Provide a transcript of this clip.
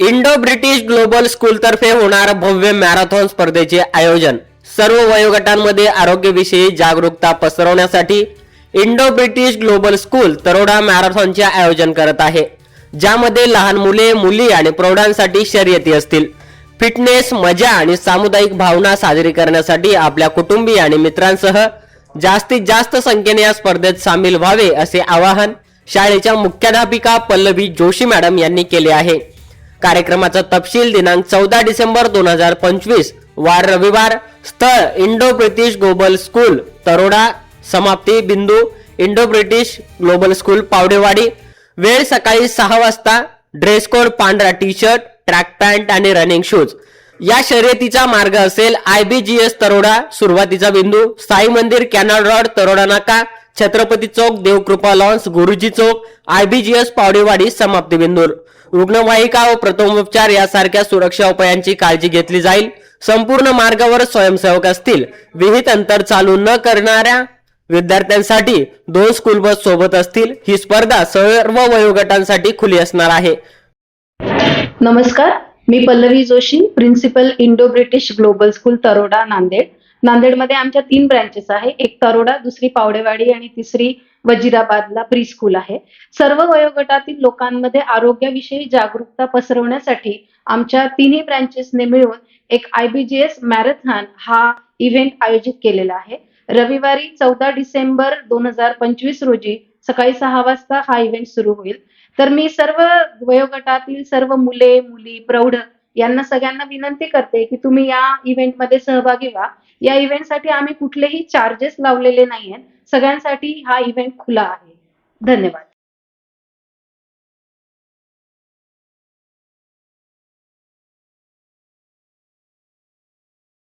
Indo British global school तर्फे होणार भव्य मॅरेथॉन स्पर्धेचे आयोजन. सर्व वयोगटांमध्ये आरोग्यविषयी जागरूकता पसरवण्यासाठी Indo British global school Taroda मॅरेथॉनचे आयोजन करत आहे ज्यामध्ये लहान मुले मुली आणि प्रौढांसाठी शर्यती असतील. फिटनेस मजा आणि सामुदायिक भावना साजरी करण्यासाठी आपल्या कुटुंबीय आणि मित्रांसह जास्तीत जास्त संख्येने या स्पर्धेत सामील व्हावे असे आवाहन शाळेच्या मुख्याध्यापिका पल्लवी जोशी मॅडम यांनी केले आहे. कार्यक्रमाचा तपशील दिनांक चौदा डिसेंबर दोन हजार पंचवीस. वार रविवार. स्थळ Indo British global school Taroda. समाप्ती बिंदू. Indo British global school Pawadewadi. वेळ सकाळी सहा वाजता. ड्रेस कोड पांढरा टी शर्ट ट्रॅक पॅन्ट आणि रनिंग शूज. या शर्यतीचा मार्ग असेल आयबीजीएस तरोडा. सुरुवातीचा बिंदू साई मंदिर कॅनल रोड तरोडा नाका छत्रपती चौक देवकृपा लॉन्स गुरुजी चौक आयबीजीएस पावडेवाडी समाप्ती बिंदूर रुग्णवाहिका व प्रथमोपचार यासारख्या सुरक्षा उपायांची काळजी घेतली जाईल. संपूर्ण मार्गावर स्वयंसेवक असतील. विहित अंतर चालू न करणाऱ्या विद्यार्थ्यांसाठी दोन स्कूल बस सोबत असतील. ही स्पर्धा सर्व वयोगटांसाठी खुली असणार आहे. नमस्कार. मी Pallavi Joshi principal Indo British global school Taroda Nanded. नांदेडमध्ये आमच्या तीन ब्रँचेस आहे. एक तरोडा दुसरी पावडेवाडी आणि तिसरी वजिराबादला प्री स्कूल आहे. सर्व वयोगटातील लोकांमध्ये आरोग्याविषयी जागरूकता पसरवण्यासाठी आमच्या तिन्ही ब्रँचेसने मिळून एक I B G S marathon हा इव्हेंट आयोजित केलेला आहे. रविवारी चौदा डिसेंबर दोन हजार पंचवीस रोजी सकाळी सहा वाजता हा इव्हेंट सुरू होईल. तर मी सर्व वयोगटातील सर्व मुले मुली प्रौढ यांना सगळ्यांना विनंती करते की तुम्ही या इव्हेंटमध्ये सहभागी व्हा. या इव्हेंटसाठी आम्ही कुठलेही चार्जेस लावलेले नाही आहेत सगळ्यांसाठी हा इव्हेंट खुला आहे. धन्यवाद.